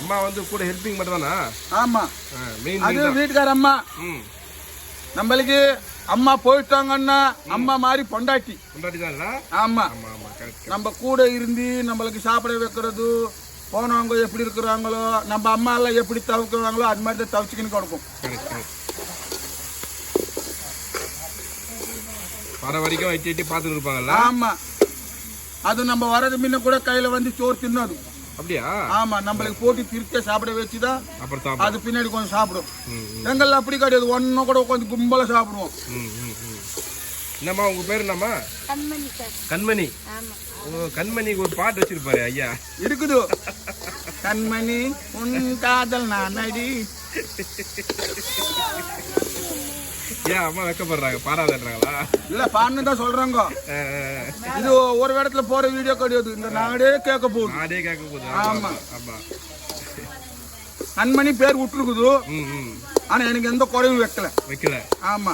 அம்மா வந்து கூட ஹெல்பிங் தானா ஆமா. மெயின் அது வீட்டுக்கார அம்மா. நம்மளுக்கு அம்மா போயிட்டாங்கன்னா அம்மா மாதிரி பொண்டாட்டி. கொண்டாடி தான் ஆமா. நம்ம கூட இருந்து நம்மளுக்கு சாப்பிட வைக்கிறது போனவங்க எப்படி இருக்கிறாங்களோ நம்ம அம்மா எல்லாம் எப்படி தவிக்குவாங்களோ அது மாதிரி தான் தவிச்சுக்கின்னு கொடுக்கும். வர வரைக்கும் எட்டி பார்த்துட்டு இருப்பாங்கல்ல? ஆமா. அது நம்ம வரது முன்ன கூட கையில வந்து சோறு தின்னது அப்படியா? ஆமா நம்மளுக்கு போட்டு திருக்க சாப்பிட வச்சுதான் அப்புறம் அது பின்னாடி கொஞ்சம் சாப்பிடும். ம் எங்கெல்லாம் அப்படி கிடையாது. ஒன்னும் கூட உட்காந்து கும்பல சாப்பிடுவோம். என்னம்மா உங்க பேர் என்னம்மா? கண்மணி சார். கண்மணி? ஆமா. உங்க கண்மணிக்கு ஒரு பாட்டு வச்சிருப்பாரு ஐயா. இருக்குது. கண்மணி உன் காதல் நான் அடி ஏன் அம்மா வெக்கப்படுறாங்க? பாடாதன்றாங்களா இல்ல பான்னு தான் சொல்றாங்க. இது ஒரு இடத்துல போற வீடியோ கிடையாது இந்த நாடே கேட்க போகுது. நாடே கேட்க போகுது. ஆமா. ஆமா. கண்மணி பேர் விட்டுருக்குது. ஆனா எனக்கு எந்த குறையும் வைக்கல. வைக்கல. ஆமா.